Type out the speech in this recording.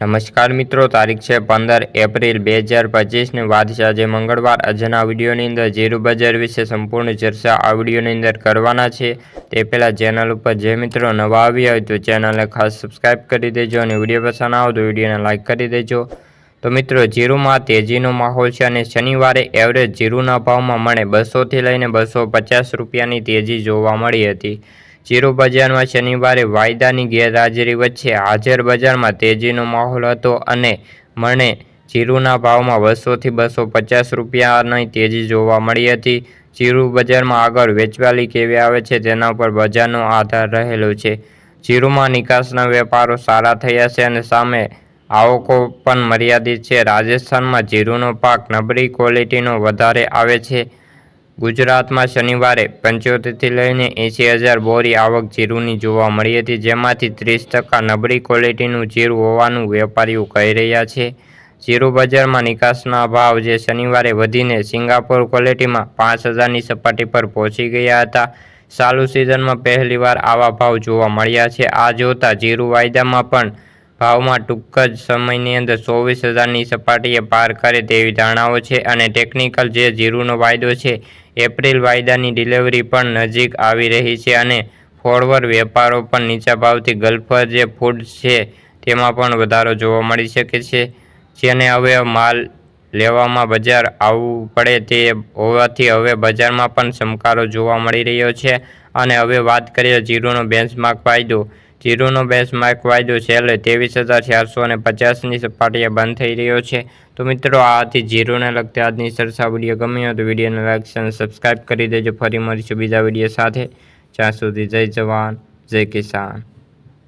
નમસ્કાર મિત્રો, તારીખ છે પંદર એપ્રિલ બે હજાર પચીસની. વાત છે આજે મંગળવાર. આજના વિડીયોની અંદર જીરું બજાર વિશે સંપૂર્ણ ચર્ચા આ વિડીયોની અંદર કરવાના છે. તે પહેલાં ચેનલ ઉપર જે મિત્રો નવા આવ્યા હોય તો ચેનલને ખાસ સબસ્ક્રાઈબ કરી દેજો અને વીડિયો પસંદ આવો તો વિડીયોને લાઇક કરી દેજો. તો મિત્રો જીરુમાં તેજીનો માહોલ છે અને શનિવારે એવરેજ જીરુના ભાવમાં મને બસોથી લઈને બસો પચાસ રૂપિયાની તેજી જોવા મળી હતી. જીરો બજારમાં શનિવારે વાયદાની ગેરહાજરી વચ્ચે હાજર બજારમાં તેજીનો માહોલ હતો અને મને જીરુના ભાવમાં બસોથી બસો પચાસ રૂપિયાની તેજી જોવા મળી હતી. જીરુ બજારમાં આગળ વેચવાલી કેવી આવે છે તેના ઉપર બજારનો આધાર રહેલો છે. જીરુમાં નિકાસના વેપારો સારા થયા છે અને સામે આવકો પણ મર્યાદિત છે. રાજસ્થાનમાં જીરુનો પાક નબળી ક્વોલિટીનો વધારે આવે છે. ગુજરાતમાં શનિવારે પંચોતેરથી લઈને એંસી હજાર બોરી આવક જીરુની જોવા મળી હતી, જેમાંથી ત્રીસ ટકા નબળી ક્વોલિટીનું જીરું હોવાનું વેપારીઓ કહી રહ્યા છે. જીરું બજારમાં નિકાસના ભાવ જે શનિવારે વધીને સિંગાપોર ક્વોલિટીમાં પાંચ હજારની સપાટી પર પહોંચી ગયા હતા. ચાલુ સિઝનમાં પહેલીવાર આવા ભાવ જોવા મળ્યા છે. આ જોતા જીરું વાયદામાં પણ ભાવમાં ટૂંક જ સમયની અંદર ચોવીસ હજારની સપાટીએ પાર કરે તેવી ધારણાઓ છે અને ટેકનિકલ જે જીરુનો વાયદો છે એપ્રિલ વાયદાની ડિલિવરી પણ નજીક આવી રહી છે અને ફોરવર્ડ વેપારો પણ નીચા ભાવથી ગલ્ફર જે ફૂડ છે તેમાં પણ વધારો જોવા મળી શકે છે. જેને હવે માલ લેવામાં બજાર આવવું પડે તે હોવાથી હવે બજારમાં પણ ચમકારો જોવા મળી રહ્યો છે. અને હવે વાત કરીએ જીરુનો બેન્ચમાર્ક વાયદો. જીરોનો બેન્ચમાર્ક વાયદો છેલ્લે ત્રેવીસ હજાર ચારસો અને પચાસની સપાટીએ બંધ થઈ રહ્યો છે. તો મિત્રો, આ હતી જીરોને લગતી આજની સરસા વીડિયો. ગમ્યો તો વિડીયોને લાઇક અને સબસ્ક્રાઈબ કરી દેજો. ફરી મળીશું બીજા વીડિયો સાથે. જ્યાં સુધી જય જવાન, જય કિસાન.